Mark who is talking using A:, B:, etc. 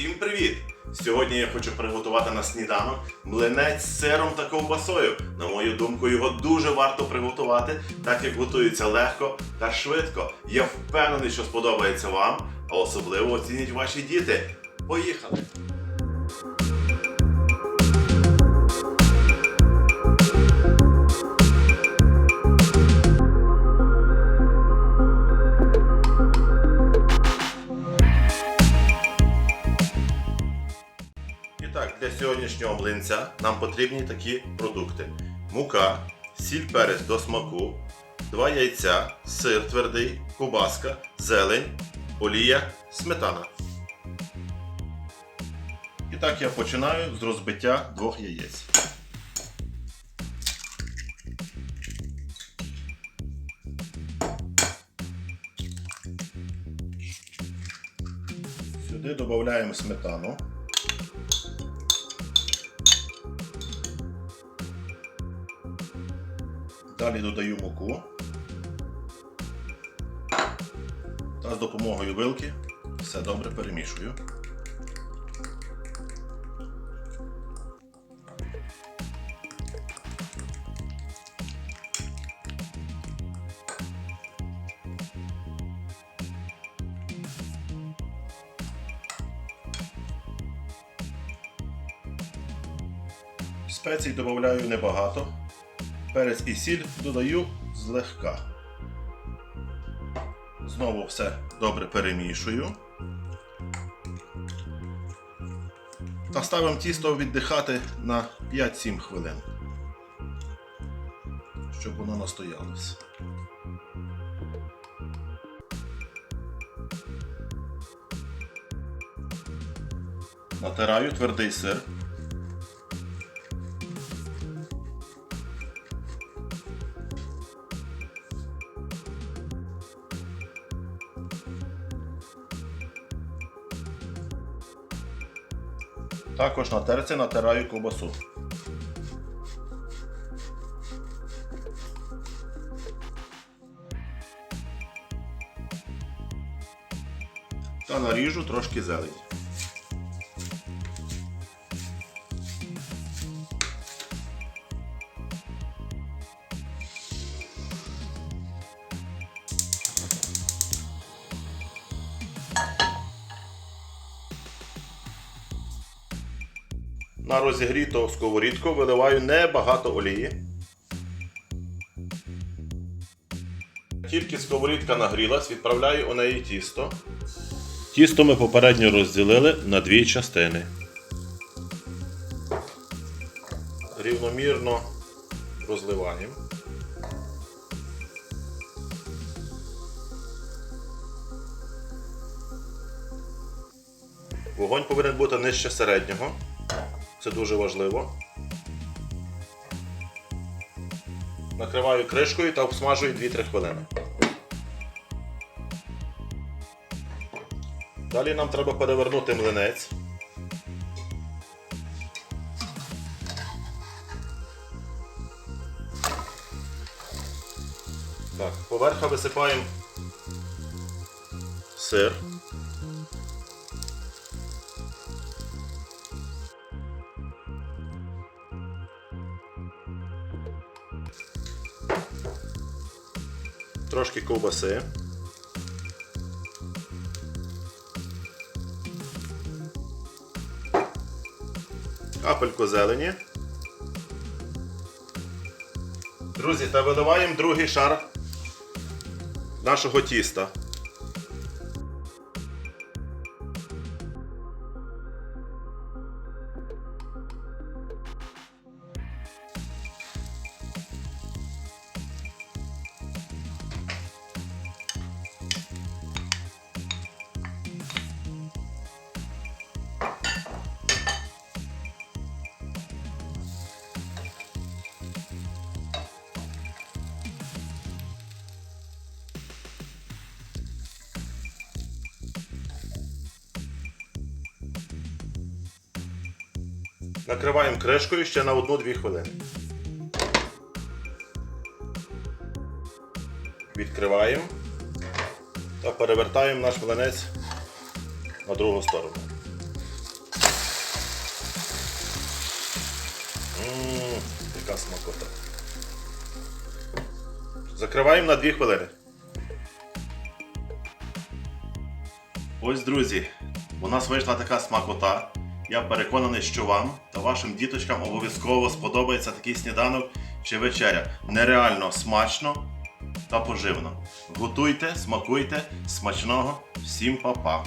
A: Всім привіт! Сьогодні я хочу приготувати на сніданок млинець з сиром та ковбасою. На мою думку, його дуже варто приготувати, так як готується легко та швидко. Я впевнений, що сподобається вам, а особливо оцінять ваші діти. Поїхали! І так, для сьогоднішнього млинця нам потрібні такі продукти: мука, сіль перець до смаку, два яйця, сир твердий, кубаска, зелень, олія, сметана. І так я починаю з розбиття двох яєць. Сюди додаємо сметану. Далі додаю муку та з допомогою вилки все добре перемішую. Спецій додаю небагато. Перець і сіль додаю злегка. Знову все добре перемішую. Та ставимо тісто віддихати на 5-7 хвилин, щоб воно настоялося. Натираю твердий сир. Також на терці натираю ковбасу. Та наріжу трошки зелень. На розігріту сковорідку виливаю небагато олії. Тільки сковорідка нагрілась, відправляю у неї тісто. Тісто ми попередньо розділили на дві частини. Рівномірно розливаємо. Вогонь повинен бути нижче середнього. Це дуже важливо. Накриваю кришкою та обсмажую 2-3 хвилини. Далі нам треба перевернути млинець. Так, поверха висипаємо сир. Трошки ковбаси. Капельку зелені. Друзі, та виливаємо другий шар нашого тіста. Накриваємо кришкою ще на 1-2 хвилини. Відкриваємо та перевертаємо наш млинець на другу сторону. Ммм, яка смакота. Закриваємо на 2 хвилини. Ось, друзі, у нас вийшла така смакота. Я переконаний, що вам та вашим діточкам обов'язково сподобається такий сніданок чи вечеря. Нереально смачно та поживно. Готуйте, смакуйте, смачного, всім па-па!